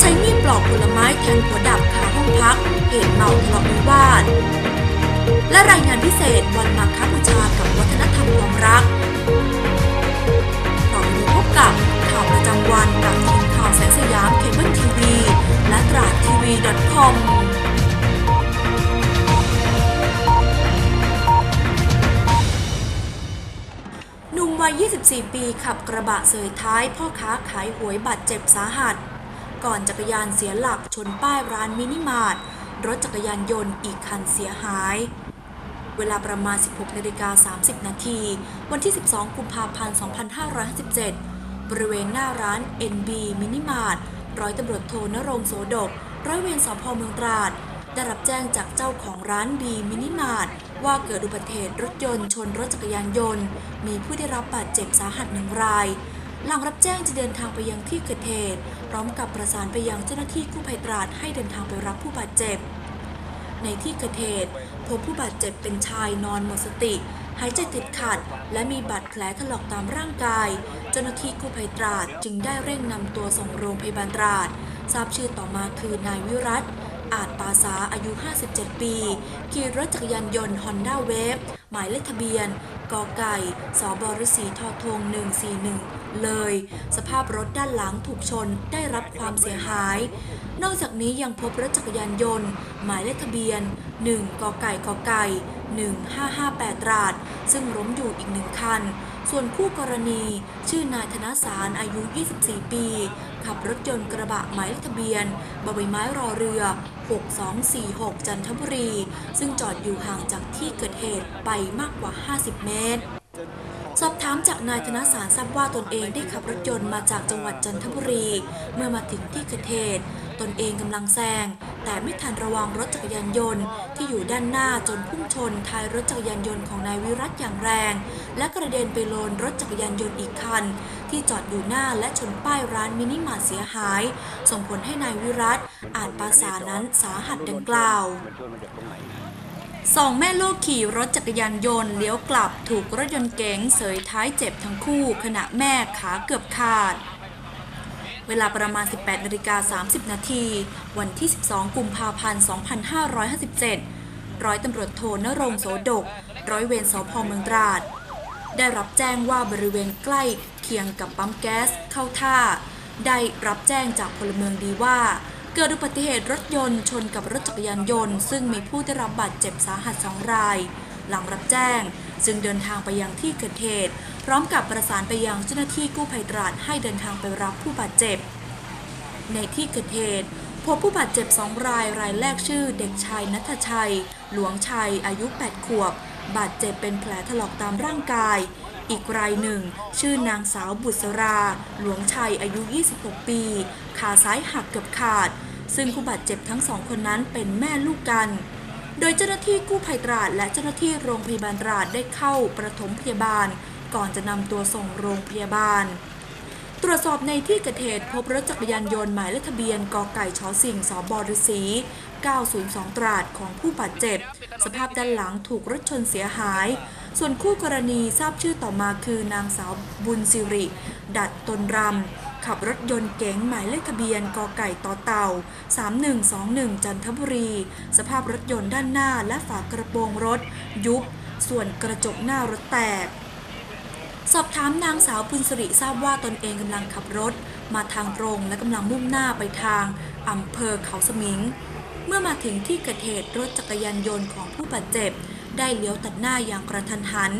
ใช้มีดปลอกผลไม้แทงหัวดับคาห้องพักเหตุเมาทะเลาะวิวาท และรายงานพิเศษวันมาคบูชากับวัฒนธรรมความรักต่อไปพบกับข่าวประจำวันกับทีมข่าวแสงสยามเคเบิลทีวีและตราดทีวี .com หนุ่มวัย 24 ปีขับกระบะเสยท้าย พ่อค้าขายหวยบาดเจ็บสาหัส ก่อนจักรยานเสียหลักชนป้ายร้านมินิมาร์ทรถจักรยานยนต์อีกคันเสียหาย เวลาประมาณ 16นาฬิกา30 นาที วันที่ 12 กุมภาพันธ์ 2557 บริเวณหน้าร้าน NB มินิมาร์ทร้อยตำรวจโทนรงโสดก ร้อยเวรสพเมืองตราด ได้รับแจ้งจากเจ้าของร้าน B มินิมาร์ทว่าเกิดอุบัติเหตุรถยนต์ชนรถจักรยานยนต์ มีผู้ได้รับบาดเจ็บสาหัสหนึ่งราย หลังรับแจ้งจะเดินทางไปยังที่เกิดเหตุพร้อมกับประสานไปยังเจ้าหน้าที่กู้ภัยตราดให้เดินทางไปรับผู้บาดเจ็บ ในที่เกิดเหตุพบผู้บาดเจ็บเป็นชายนอนหมดสติ หายใจติดขัด และมีบาดแผลถลอกตามร่างกาย เจ้าหน้าที่กู้ภัยตราดจึงได้เร่งนำตัวส่งโรงพยาบาลตราด ทราบชื่อต่อมาคือนายวิรัตอาจปาสาอายุ 57 ปี ขี่รถจักรยานยนต์ฮอนด้าเวฟหมายเลขทะเบียนกอไก่ สบรสีทอทง 141 เลย สภาพรถด้านหลังถูกชนได้รับความเสียหาย นอกจากนี้ยังพบรถจักรยานยนต์ หมายเลขทะเบียน 1 กไก่กไก่ 1558ตราด ซึ่งล้มอยู่อีกหนึ่งคัน ส่วนคู่กรณี ชื่อนายธนสารอายุ 24 ปี ขับรถยนต์กระบะหมายเลขทะเบียนบใบไม้รอเรือ 6246 จันทบุรี ซึ่งจอดอยู่ห่างจากที่เกิดเหตุไปมากกว่า 50 เมตร สอบถามจากนายธนสารทราบว่าตนเองได้ขับรถยนต์มาจากจังหวัดจันทบุรี เมื่อมาถึงที่เกิดเหตุตนเองกำลังแซง แต่ไม่ทันระวังรถจักรยานยนต์ ที่อยู่ด้านหน้าจนพุ่งชนท้ายรถจักรยานยนต์ของนายวิรัตอย่างแรง และกระเด็นไปโลนรถจักรยานยนต์อีกคัน ที่จอดอยู่หน้าและชนป้ายร้านมินิมาร์ทเสียหาย ส่งผลให้นายวิรัตอาจปาสานั้นสาหัสดังกล่าว สองแม่ลูกขี่รถจักรยานยนต์เลี้ยวกลับถูกรถยนต์เก๋งเสยท้ายเจ็บทั้งคู่ ขณะแม่ขาเกือบขาด เวลาประมาณ 18นาฬิกา30 นาทีวันที่ 12 กุมภาพันธ์ 2557 ร้อยตำรวจโทนรงโสดก ร้อยเวรสพเมืองตราด ได้รับแจ้งว่าบริเวณใกล้เคียงกับปั๊มแก๊สเข้าท่า ได้รับแจ้งจากพลเมืองดีว่า เกิดอุบัติเหตุรถยนต์ชนกับรถจักรยานยนต์ ซึ่งมีผู้ได้รับบาดเจ็บสาหัสสองราย หลังรับแจ้ง จึงเดินทางไปยังที่เกิดเหตุ พร้อมกับประสานไปยังเจ้าหน้าที่กู้ภัยตราดให้เดินทางไปรับผู้บาดเจ็บ ในที่เกิดเหตุพบผู้บาดเจ็บสองรายรายแรกชื่อ เด็กชายนัทชัย หลวงชัย อายุ 8 ขวบ บาดเจ็บเป็นแผลถลอกตามร่างกาย อีกรายหนึ่ง ชื่อนางสาวบุษรา หลวงชัยอายุ 26 ปี ขาซ้ายหักเกือบขาด ซึ่งผู้บาดเจ็บทั้งสองคนนั้นเป็นแม่ลูกกัน โดยเจ้าหน้าที่กู้ภัยตราด และเจ้าหน้าที่โรงพยาบาลตราดได้เข้าประถมพยาบาล ก่อนจะนำตัวส่งโรงพยาบาล ตรวจสอบในที่เกิดเหตุพบรถจักรยานยนต์หมายเลขทะเบียนกไก่ชสิ่งสบฤษี902 ตราดของผู้บาดเจ็บ สภาพด้านหลังถูกรถชนเสียหาย ส่วนคู่กรณีทราบชื่อต่อมาคือนางสาวบุญสิริ ดัดตนรำ ขับรถยนต์เก๋งหมายเลขทะเบียนกไก่ต่อเต่า 3121 จันทบุรี สภาพรถยนต์ด้านหน้าและฝากระโปรงรถ ยุบ ส่วนกระจกหน้ารถแตก สอบถามนางสาวปุณสิริทราบว่าตนเองกำลังขับรถ มาทางตรงและกำลังมุ่งหน้าไปทางอำเภอเขาสมิง เมื่อมาถึงที่เกิดเหตุรถจักรยานยนต์ของผู้บาดเจ็บได้เลี้ยวตัดหน้าอย่างกระทันหัน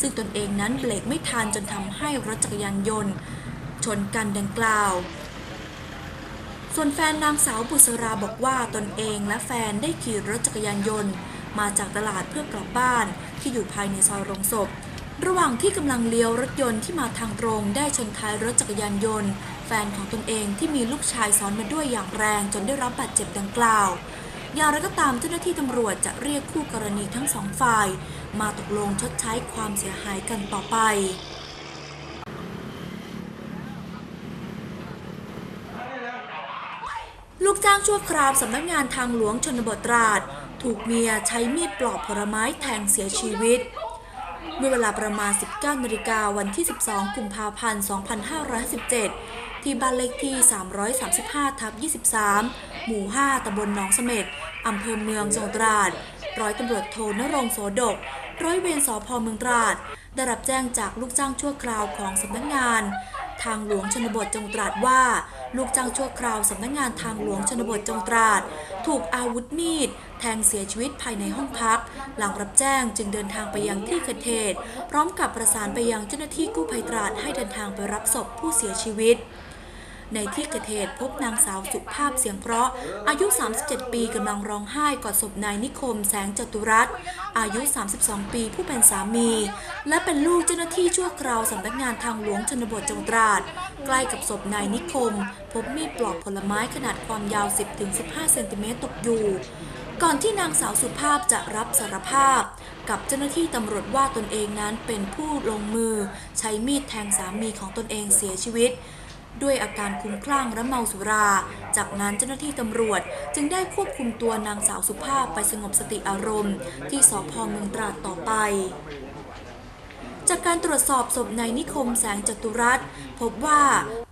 ซึ่งตนเองนั้นเบรกไม่ทันจนทำให้รถจักรยานยนต์ ชนกันดังกล่าว ส่วนแฟนนางสาวบุษราบอกว่าตนเองและแฟนได้ขี่รถจักรยานยนต์ มาจากตลาดเพื่อกลับบ้านที่อยู่ภายในซอยโรงศพ ระหว่างที่กำลังเลี้ยวรถยนต์ที่มาทางตรงได้ชนท้ายรถจักรยานยนต์ แฟนของตนเองที่มีลูกชายซ้อนมาด้วยอย่างแรงจนได้รับบาดเจ็บดังกล่าวอย่างไรก็ตามเจ้าหน้าที่ตำรวจจะเรียกคู่กรณีทั้งสองฝ่าย มาตกลงชดใช้ความเสียหายกันต่อไป ลูกจ้างชั่วคราวสำนักงานทางหลวงชนบทตราด ถูกเมียใช้มีดปลอกผลไม้แทงเสียชีวิต เมื่อเวลาประมาณ 19นาฬิกาวันที่ 12 กุมภาพันธ์ 2517 ที่บ้านเลขที่ 335 ทับ 23 หมู่ 5ตำบลหนองเสม็ดอำเภอเมืองจังหวัดตราด ร้อยตำรวจโทนรงโสดก ร้อยเวรสพเมืองตราด ได้รับแจ้งจากลูกจ้างชั่วคราวของสำนักงาน ทางหลวงชนบทจังตราดว่า ลูกจ้างชั่วคราวสำนักงานทางหลวงชนบทจังตราด ถูกอาวุธมีด แทงเสียชีวิตภายในห้องพัก หลังรับแจ้งจึงเดินทางไปยังที่เกิดเหตุพร้อมกับประสานไปยังเจ้าหน้าที่กู้ภัยตราดให้เดินทางไปรับศพผู้เสียชีวิต ในที่เกิดเหตุพบนางสาวสุภาพเสียงเพราะ อายุ 37 ปีกำลังร้องไห้กอดศพนายนิคมแสงจตุรัสอายุ 32 ปีผู้เป็นสามี และเป็นลูกเจ้าหน้าที่ชั่วคราวสำนักงานทางหลวงชนบทจังหวัดตราด ใกล้กับศพนายนิคม พบมีดปลอกผลไม้ขนาดความยาว 10-15 เซนติเมตรตกอยู่ก่อนที่นางสาวสุภาพจะรับสารภาพ กับเจ้าหน้าที่ตำรวจว่าตนเองนั้นเป็นผู้ลงมือ ใช้มีดแทงสามีของตนเองเสียชีวิต ด้วยอาการคุ้มคลั่งและเมาสุรา จากนั้นเจ้าหน้าที่ตำรวจจึงได้ควบคุมตัวนางสาวสุภาพไปสงบสติอารมณ์ ที่สพเมืองตราดต่อไป จากการตรวจสอบศพนายนิคมแสงจตุรัสพบว่า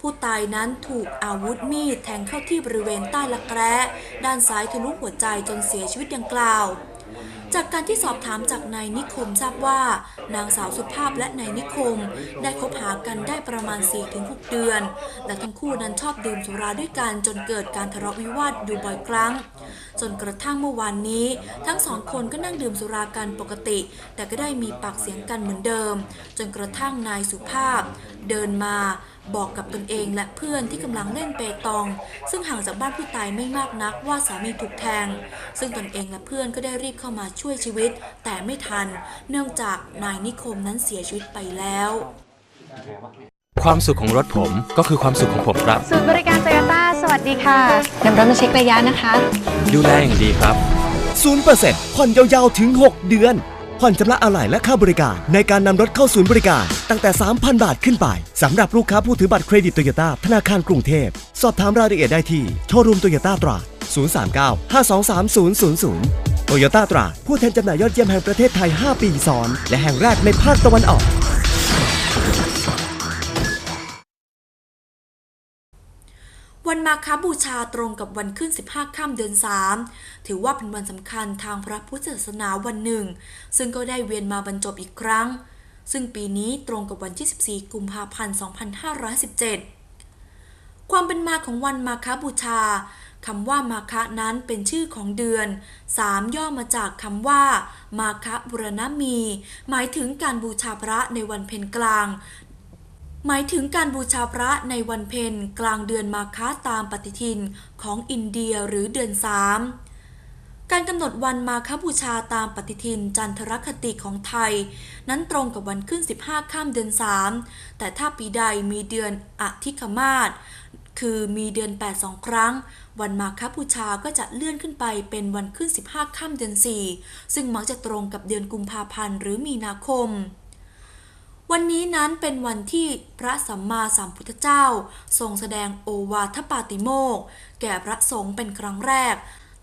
ผู้ตายนั้นถูกอาวุธมีดแทงเข้าที่บริเวณใต้รักแร้ด้านซ้ายทะลุหัวใจจนเสียชีวิตดังกล่าว จากการที่สอบถามจากนายนิคมทราบว่า นางสาวสุภาพและนายนิคม ได้คบหากันได้ประมาณ 4-6 เดือน และทั้งคู่นั้นชอบดื่มสุราด้วยกันจนเกิดการทะเลาะวิวาทอยู่บ่อยครั้ง จนกระทั่งเมื่อวานนี้ ทั้งสองคนก็นั่งดื่มสุรากันปกติ แต่ก็ได้มีปากเสียงกันเหมือนเดิม จนกระทั่งนายสุภาพ เดินมาบอกกับตนเองและเพื่อนที่กำลังเล่นเปตอง ซึ่งห่างจากบ้านผู้ตายไม่มากนักว่าสามีถูกแทง ซึ่งตนเองและเพื่อนก็ได้รีบเข้ามาช่วยชีวิต แต่ไม่ทัน เนื่องจากนายนิคมนั้นเสียชีวิตไปแล้ว ความสุขของรถผมก็คือความสุขของผมครับ ศูนย์บริการโตโยต้า สวัสดีค่ะนำรถมาเช็คระยะนะคะ ดูแลอย่างดีครับ 0%ผ่อนยาวๆ ถึง 6 เดือน ผ่อนชำระอะไหล่และค่าบริการ ในการนำรถเข้าศูนย์บริการ ตั้งแต่ 3,000 บาทขึ้นไปสำหรับลูกค้าผู้ถือบัตรเครดิตโตโยต้าธนาคารกรุงเทพ สอบถามรายละเอียดได้ที่โชว์รูมโตโยต้าตราด039 523 000โตโยต้าตราดผู้แทนจำหน่ายยอดเยี่ยมแห่งประเทศไทย 5 ปีซ้อน และแห่งแรกในภาคตะวันออก วันมาคบูชาตรงกับวันขึ้น 15 ค่ำเดือน 3 ถือว่าเป็นวันสำคัญทางพระพุทธศาสนาวันหนึ่ง ซึ่งก็ได้เวียนมาบรรจบอีกครั้ง ซึ่งปีนี้ตรงกับวันที่ 14 กุมภาพันธ์ 2517 ความเป็นมาของวันมาคบูชาคำว่ามาคะนั้นเป็นชื่อของเดือน 3 ย่อมาจากคำว่า มาคะบุรณมี หมายถึงการบูชาพระในวันเพ็ญกลาง หมายถึงการบูชาพระในวันเพ็ญกลางเดือนมาฆะตามปฏิทินของอินเดียหรือเดือนสามการกำหนดวันมาฆบูชาตามปฏิทินจันทรคติของไทย นั้นตรงกับวันขึ้น 15 ข้ามเดือน 3 แต่ถ้าปีใดมีเดือนอธิคมาศคือมีเดือน8สองครั้ง วันมาฆบูชาก็จะเลื่อนขึ้นไปเป็นวันขึ้น 15 ข้ามเดือน 4 ซึ่งมักจะตรงกับเดือนกุมภาพันธ์หรือมีนาคม วันนี้นั้นเป็นวันที่พระสัมมาสัมพุทธเจ้า ทรงแสดงโอวาทปาติโมกข์แก่พระสงฆ์เป็นครั้งแรก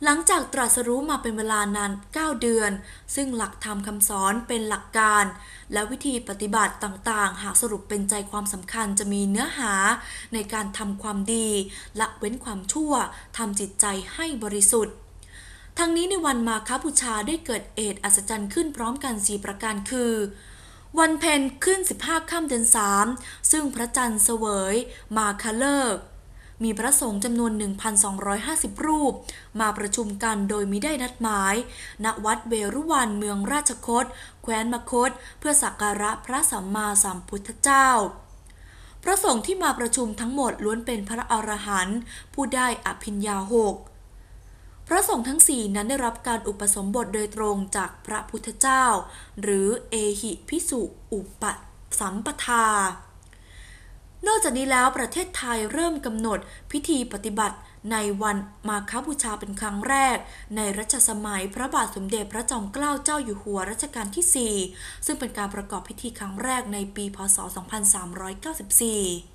หลังจากตรัสรู้มาเป็นเวลานาน 9 เดือน ซึ่งหลักธรรมคำสอนเป็นหลักการ และวิธีปฏิบัติต่างๆ หากสรุปเป็นใจความสำคัญจะมีเนื้อหาในการทำความดี ละเว้นความชั่วทำจิตใจให้บริสุทธิ์ทั้งนี้ในวันมาคบูชาได้เกิดเอตอัศจรรย์ขึ้นพร้อมกัน 4 ประการคือ วันเพ็ญขึ้น 15ค่ำเดือน3ซึ่งพระจันทร์เสวย มาคเลิกษ์มีพระสงฆ์จำนวน 1,250 รูป มาประชุมกันโดยมิได้นัดหมาย ณ วัดเวรุวันเมืองราชคต แคว้นมคต เพื่อสักการะพระสัมมาสัมพุทธเจ้าพระสงฆ์ที่มาประชุมทั้งหมดล้วนเป็นพระอรหันต์ผู้ได้อภิญญาหก พระสงฆ์ทั้งสี่นั้นได้รับการอุปสมบทโดยตรงจากพระพุทธเจ้า หรือเอหิพิสุอุปสัมปทา นอกจากนี้แล้วประเทศไทยเริ่มกำหนดพิธีปฏิบัติในวันมาคบูชาเป็นครั้งแรก ในรัชสมัยพระบาทสมเด็จพระจอมเกล้าเจ้าอยู่หัวรัชกาลที่ 4 ซึ่งเป็นการประกอบพิธีครั้งแรกในปีพศ 2394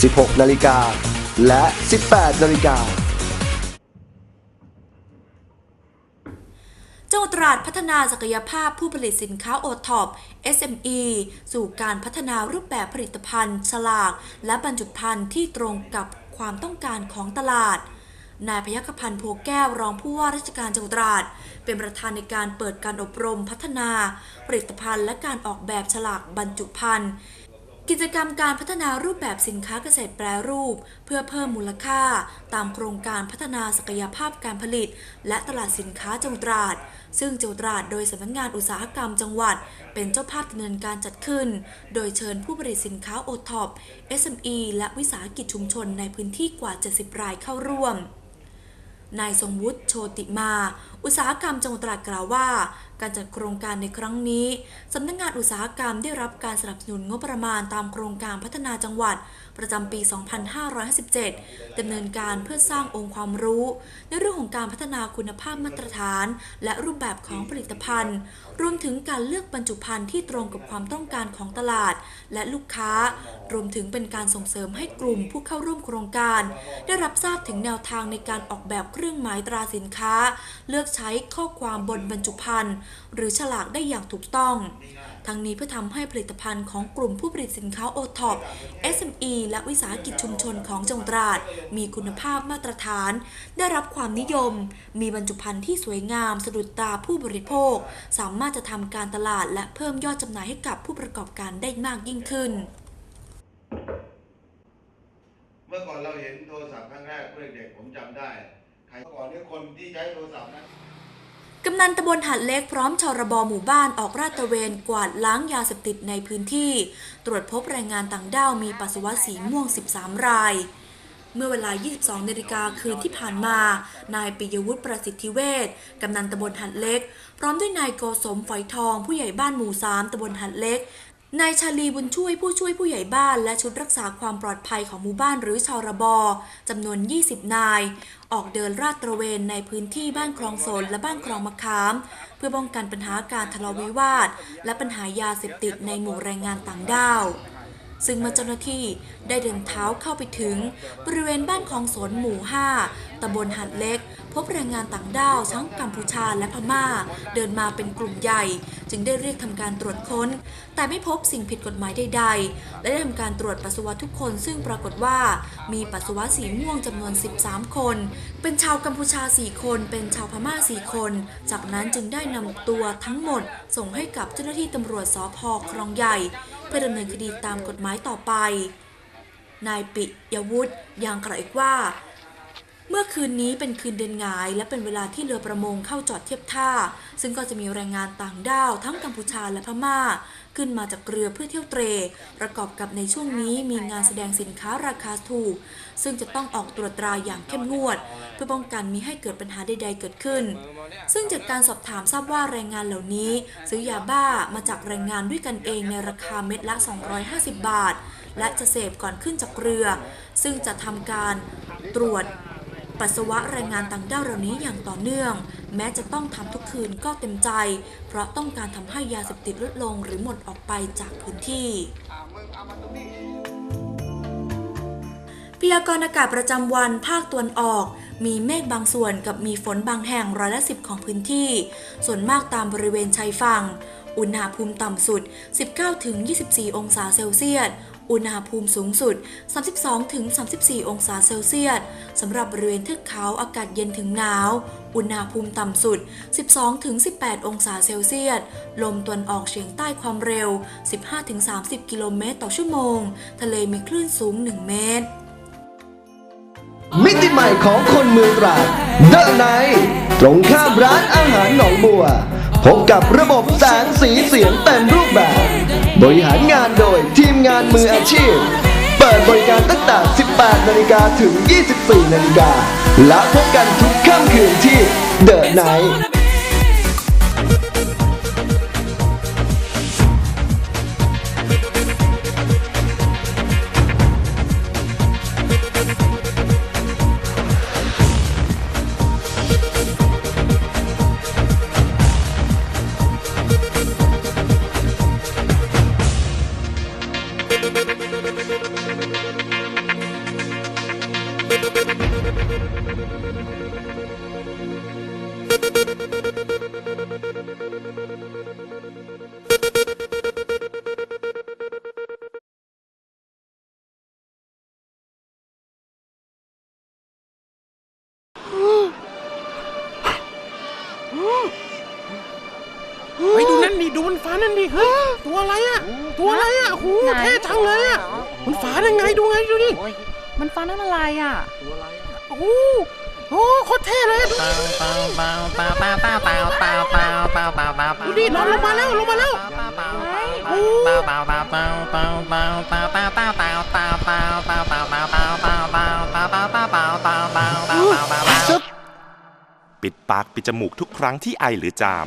16 นาฬิกา และ 18 นาฬิกาจังหวัดตราดพัฒนาศักยภาพผู้ผลิตสินค้าโอท็อป SME สู่การพัฒนารูปแบบผลิตภัณฑ์ ฉลาก และบรรจุภัณฑ์ที่ตรงกับความต้องการของตลาด นายพยัคฆพันธ์โพแก้วรองผู้ว่าราชการจังหวัดตราด เป็นประธานในการเปิดการอบรมพัฒนา ผลิตภัณฑ์และการออกแบบฉลากบรรจุภัณฑ์ กิจกรรมการพัฒนารูปแบบสินค้าเกษตรแปรรูป เพื่อเพิ่มมูลค่า ตามโครงการพัฒนาศักยภาพการผลิต และตลาดสินค้าจังหวัดตราด ซึ่งจังหวัดตราดโดยสำนักงานอุตสาหกรรมจังหวัด เป็นเจ้าภาพดำเนินการจัดขึ้น โดยเชิญผู้ผลิตสินค้าโอท็อป SME และวิสาหกิจชุมชนในพื้นที่กว่า 70 รายเข้าร่วมนายทรงวุฒิโชติมา อุตสาหกรรมจังหวัดตราดกล่าวว่าการจัดโครงการในครั้งนี้ สำนักงงานอุตสาหกรรมได้รับการสนับสนุนงบประมาณตามโครงการพัฒนาจังหวัด ประจำปี 2557ดำเนินการเพื่อสร้างองค์ความรู้ ในเรื่องของการพัฒนาคุณภาพมาตรฐาน และรูปแบบของผลิตภัณฑ์ รวมถึงการเลือกบรรจุภัณฑ์ที่ตรงกับความต้องการของตลาด และลูกค้า รวมถึงเป็นการส่งเสริมให้กลุ่มผู้เข้าร่วมโครงการ ได้รับทราบถึงแนวทางในการออกแบบเครื่องหมายตราสินค้า เลือกใช้ข้อความบนบรรจุภัณฑ์หรือฉลากได้อย่างถูกต้อง ทั้งนี้เพื่อทำให้ผลิตภัณฑ์ของกลุ่มผู้ผลิตสินค้าโอท็อป SME และวิสาหกิจชุมชนของจังหวัดตราด มีคุณภาพมาตรฐาน ได้รับความนิยม มีบรรจุภัณฑ์ที่สวยงาม สะดุดตาผู้บริโภค สามารถจะทำการตลาด และเพิ่มยอดจำหน่ายให้กับผู้ประกอบการได้มากยิ่งขึ้น เมื่อก่อนเราเห็นโทรศัพท์ครั้งแรกเพื่อเด็กผมจำได้ใครก่อนเนี่ยคนที่ใช้โทรศัพท์นะ กำนันตำบลหัดเล็กพร้อมชรบหมู่บ้านออกราดตระเวนกวาดล้างยาเสพติดในพื้นที่ ตรวจพบแรงงานต่างด้าวมีปัสสาวะสีม่วง 13 ราย เมื่อเวลา 22นาฬิกาคืนที่ผ่านมา นายปิยวุฒิประสิทธิเวชกำนันตำบลหัดเล็ก พร้อมด้วยนายโกสมฝอยทองผู้ใหญ่บ้านหมู่ 3ตำบลหัดเล็ก นายชาลีบุญช่วยผู้ช่วยผู้ใหญ่บ้านและชุดรักษาความปลอดภัยของหมู่บ้านหรือชรบอจำนวน 20 นาย ออกเดินราดตระเวนในพื้นที่บ้านคลองโสนและบ้านคลองมะขาม เพื่อป้องกันปัญหาการทะเลาะวิวาท และปัญหายาเสพติดในหมู่แรงงานต่างด้าว ซึ่งเมื่อเจ้าหน้าที่ได้เดินเท้าเข้าไปถึง บริเวณบ้านคลองสนหมู่ 5ตำบลหัดเล็ก พบแรงงานต่างด้าวทั้งกัมพูชาและพม่า เดินมาเป็นกลุ่มใหญ่ จึงได้เรียกทำการตรวจค้น แต่ไม่พบสิ่งผิดกฎหมายใดๆ และได้ทำการตรวจปัสสาวะทุกคน ซึ่งปรากฏว่ามีปัสสาวะสีม่วงจำนวน 13 คน เป็นชาวกัมพูชา 4 คน เป็นชาวพม่า 4 คน จากนั้นจึงได้นำตัวทั้งหมด ส่งให้กับเจ้าหน้าที่ตำรวจสพคลองใหญ่ พื่อดำเนินคดีตามกฎหมายต่อไป นายปิยวุฒิยังกล่าวอีกว่า เมื่อคืนนี้เป็นคืนเดือนหงาย และเป็นเวลาที่เรือประมงเข้าจอดเทียบท่า ซึ่งก็จะมีแรงงานต่างด้าวทั้งกัมพูชาและพม่า ขึ้นมาจากเรือเพื่อเที่ยวเตร ประกอบกับในช่วงนี้มีงานแสดงสินค้าราคาถูก ซึ่งจะต้องออกตรวจตราอย่างเข้มงวด เพื่อป้องกันมิให้เกิดปัญหาใด ๆ เกิดขึ้น ซึ่งจากการสอบถามทราบว่าแรงงานเหล่านี้ ซื้อยาบ้ามาจากแรงงานด้วยกันเองในราคาเม็ดละ 250 บาท และจะเสพก่อนขึ้นจากเรือ ซึ่งจะทำการตรวจ ปัสสาวะแรงงานต่างด้าวเหล่านี้อย่างต่อเนื่อง แม้จะต้องทำทุกคืนก็เต็มใจ เพราะต้องการทำให้ยาเสพติดลดลงหรือหมดออกไปจากพื้นที่พยากรณ์อากาศประจำวันภาคตะวันออก มีเมฆบางส่วนกับมีฝนบางแห่งร้อยละสิบของพื้นที่ ส่วนมากตามบริเวณชายฝั่ง อุณหภูมิต่ำสุด 19-24 องศาเซลเซียส อุณหภูมิสูงสุด 32-34 องศาเซลเซียสสำหรับบริเวณเทือกเขาอากาศเย็นถึงหนาว อุณหภูมิต่ำสุด 12-18 องศาเซลเซียส ลมตวนออกเฉียงใต้ความเร็ว 15-30 กิโลเมตรต่อชั่วโมง ทะเลมีคลื่นสูง 1 เมตร มิติใหม่ของคนเมืองตราดเดอะไนตรงข้ามร้านอาหารหนองบัว พบกับระบบแสงสีเสียงเต็มรูปแบบ บริหารงานโดยทีมงานมืออาชีพ เปิดบริการตั้งแต่ 18 นาฬิกาถึง 24 นาฬิกาและพบกันทุกค่ำคืนที่เดอะไนเดูนั่นดิดูมันฟ้านั่นดิเฮ้ยตัวอะไรอะตัวอะไรอะโอ้โหไหนเท่จังเลยอะมันฟ้าได้ไงดูไงดูดิมันฟ้านั่นอะไรอะโอ้โหโอ้โคตรเท่เลยอะดูดินอนลงมาแล้วลงมาแล้วโอ้ปิดปากปิดจมูกทุกครั้งที่ไอหรือจาม